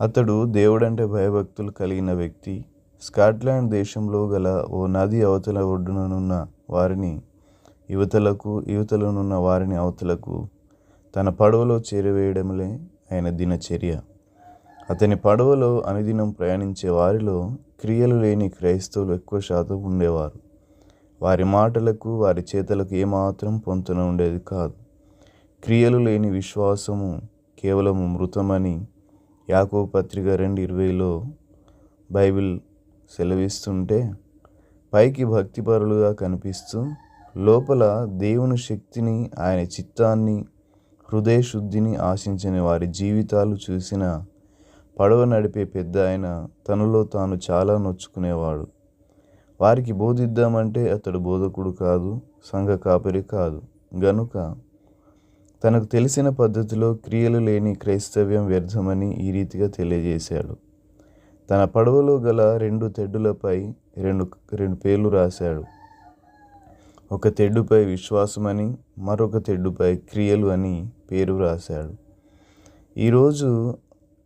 అతడు దేవుడంటే భయభక్తులు కలిగిన వ్యక్తి. స్కాట్లాండ్ దేశంలో గల ఓ నది అవతల ఒడ్డుననున్న వారిని యువతలకు యువతలనున్న వారిని అవతలకు తన పడవలో చేరవేయడములే ఆయన దినచర్య. అతని పడవలో అనుదినం ప్రయాణించే వారిలో క్రియలు లేని క్రైస్తవులు ఎక్కువ శాతం ఉండేవారు. వారి మాటలకు వారి చేతలకు ఏమాత్రం పొంతన ఉండేది కాదు. క్రియలు లేని విశ్వాసము కేవలము మృతమని యాకో పత్రిక రెండు ఇరవైలో బైబిల్ సెలవిస్తుంటే పైకి భక్తిపరులుగా కనిపిస్తూ లోపల దేవుని శక్తిని ఆయన చిత్తాన్ని హృదయ శుద్ధిని ఆశించని వారి జీవితాలు చూసిన పడవ నడిపే పెద్ద ఆయన తనలో తాను చాలా నొచ్చుకునేవాడు. వారికి బోధిద్దామంటే అతడు బోధకుడు కాదు సంఘ కాపరి కాదు. గనుక తనకు తెలిసిన పద్ధతిలో క్రియలు లేని క్రైస్తవ్యం వ్యర్థమని ఈ రీతిగా తెలియజేశాడు. తన పడవలో గల రెండు తెడ్డులపై రెండు రెండు పేర్లు రాశాడు. ఒక తెడ్డుపై విశ్వాసమని మరొక తెడ్డుపై క్రియలు అని పేరు రాశాడు. ఈరోజు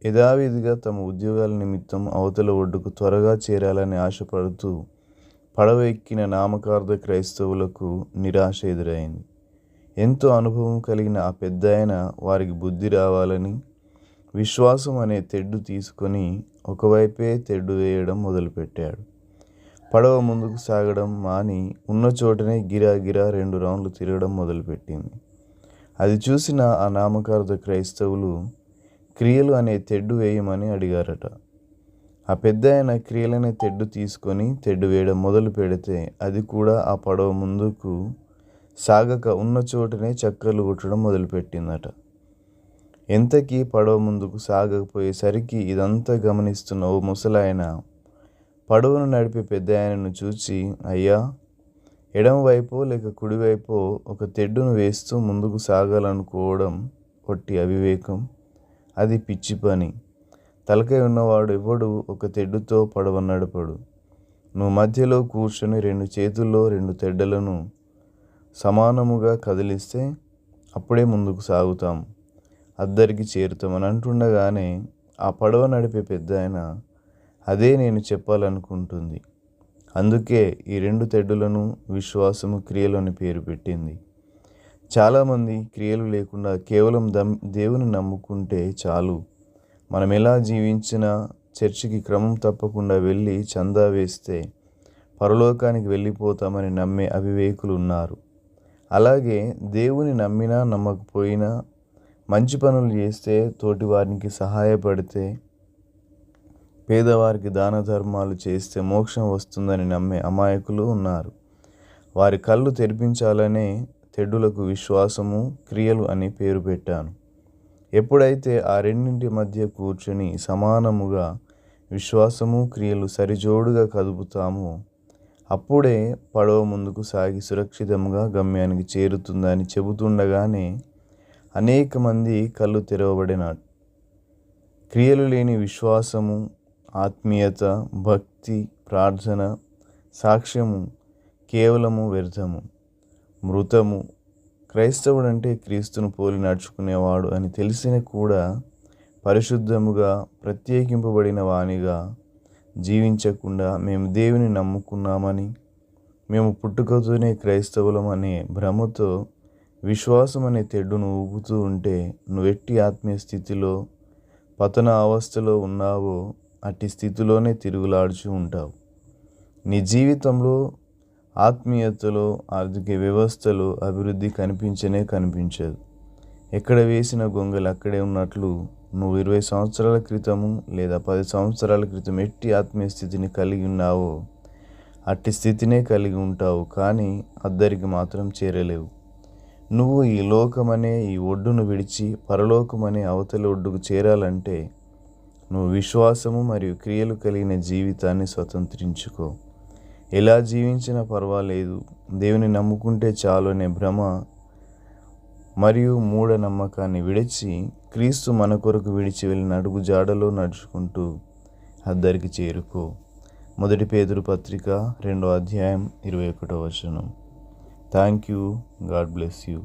యథావిధిగా తమ ఉద్యోగాల నిమిత్తం అవతల ఒడ్డుకు త్వరగా చేరాలని ఆశపడుతూ పడవ ఎక్కిన నామకార్థ క్రైస్తవులకు నిరాశ ఎదురైంది. ఎంతో అనుభవం కలిగిన ఆ పెద్ద ఆయన వారికి బుద్ధి రావాలని విశ్వాసం అనే తెడ్డు తీసుకొని ఒకవైపే తెడ్డు వేయడం మొదలుపెట్టాడు. పడవ ముందుకు సాగడం మాని ఉన్న చోటనే గిరా గిరా రెండు రౌండ్లు తిరగడం మొదలుపెట్టింది. అది చూసిన ఆ నామకార్థ క్రైస్తవులు క్రియలు అనే తెడ్డు వేయమని అడిగారట. ఆ పెద్ద ఆయన క్రియలనే తెడ్డు తీసుకొని తెడ్డు వేయడం మొదలు పెడితే అది కూడా ఆ పడవ ముందుకు సాగక ఉన్న చోటనే చక్కర్లు కొట్టడం మొదలుపెట్టిందట. ఎంతకీ పడవ ముందుకు సాగకపోయేసరికి ఇదంతా గమనిస్తున్న ఓ ముసలాయన పడవను నడిపే పెద్ద ఆయనను చూచి అయ్యా ఎడమవైపో లేక కుడివైపో ఒక తెడ్డును వేస్తూ ముందుకు సాగాలనుకోవడం ఒట్టి అవివేకం. అది పిచ్చి పని. తలకై ఉన్నవాడు ఎవడు ఒక తెడ్డుతో పడవ నడపడు. నువ్వు మధ్యలో కూర్చొని రెండు చేతుల్లో రెండు తెడ్డలను సమానముగా కదిలిస్తే అప్పుడే ముందుకు సాగుతాం. అద్దరికి చేరుతామని అంటుండగానే ఆ పడవ నడిపే పెద్ద ఆయన అదే నేను చెప్పాలనుకుంటుంది. అందుకే ఈ రెండు తెడ్డులను విశ్వాసము క్రియలు అని పేరు పెట్టింది. చాలామంది క్రియలు లేకుండా కేవలం దమ్ దేవుని నమ్ముకుంటే చాలు. మనం ఎలా జీవించినా చర్చికి క్రమం తప్పకుండా వెళ్ళి చందా వేస్తే పరలోకానికి వెళ్ళిపోతామని నమ్మే అవివేకులు ఉన్నారు. అలాగే దేవుని నమ్మినా నమ్మకపోయినా మంచి పనులు చేస్తే తోటి వారికి సహాయపడితే పేదవారికి దాన ధర్మాలు చేస్తే మోక్షం వస్తుందని నమ్మే అమాయకులు ఉన్నారు. వారి కళ్ళు తెరిపించాలనే తెడ్డులకు విశ్వాసము క్రియలు అని పేరు పెట్టాను. ఎప్పుడైతే ఆ రెండింటి మధ్య కూర్చొని సమానముగా విశ్వాసము క్రియలు సరిజోడుగా కదుపుతామో అప్పుడే పడవ ముందుకు సాగి సురక్షితంగా గమ్యానికి చేరుతుందని చెబుతుండగానే అనేక మంది కళ్ళు తెరవబడిన క్రియలు లేని విశ్వాసము ఆత్మీయత భక్తి ప్రార్థన సాక్ష్యము కేవలము వ్యర్థము. మృతము క్రైస్తవుడంటే క్రీస్తును పోలి నడుచుకునేవాడు అని తెలిసిన కూడా పరిశుద్ధముగా ప్రత్యేకింపబడిన వానిగా జీవించకుండా మేము దేవుని నమ్ముకున్నామని మేము పుట్టుకతోనే క్రైస్తవులం అనే భ్రమతో విశ్వాసం అనే తెడ్డును ఊపుతూ ఉంటే నువ్వెట్టి ఆత్మీయ స్థితిలో పతన అవస్థలో ఉన్నావో అట్టి స్థితిలోనే తిరుగులాడుచూ ఉంటావు. నీ జీవితంలో ఆత్మీయతలో ఆర్థిక వ్యవస్థలో అభివృద్ధి కనిపించనే కనిపించదు. ఎక్కడ వేసిన గొంగలు అక్కడే ఉన్నట్లు నువ్వు ఇరవై సంవత్సరాల క్రితము లేదా పది సంవత్సరాల క్రితం ఎట్టి ఆత్మీయ స్థితిని కలిగి ఉన్నావో? అట్టి స్థితినే కలిగి ఉంటావు కానీ అద్దరికి మాత్రం చేరలేవు. నువ్వు ఈ లోకమనే ఈ ఒడ్డును విడిచి పరలోకమనే అవతలి ఒడ్డుకు చేరాలంటే నువ్వు విశ్వాసము మరియు క్రియలు కలిగిన జీవితాన్ని స్వతంత్రించుకో. ఎలా జీవించినా పర్వాలేదు. దేవుని నమ్ముకుంటే చాలు అనే భ్రమ మరియు మూఢనమ్మకాన్ని విడిచి క్రీస్తు మన కొరకు విడిచి వెళ్ళిన అడుగు జాడలో నడుచుకుంటూ అద్దరికి చేరుకో. మొదటి పేదరు పత్రిక రెండో అధ్యాయం ఇరవై ఒకటో వచనం. Thank you God bless you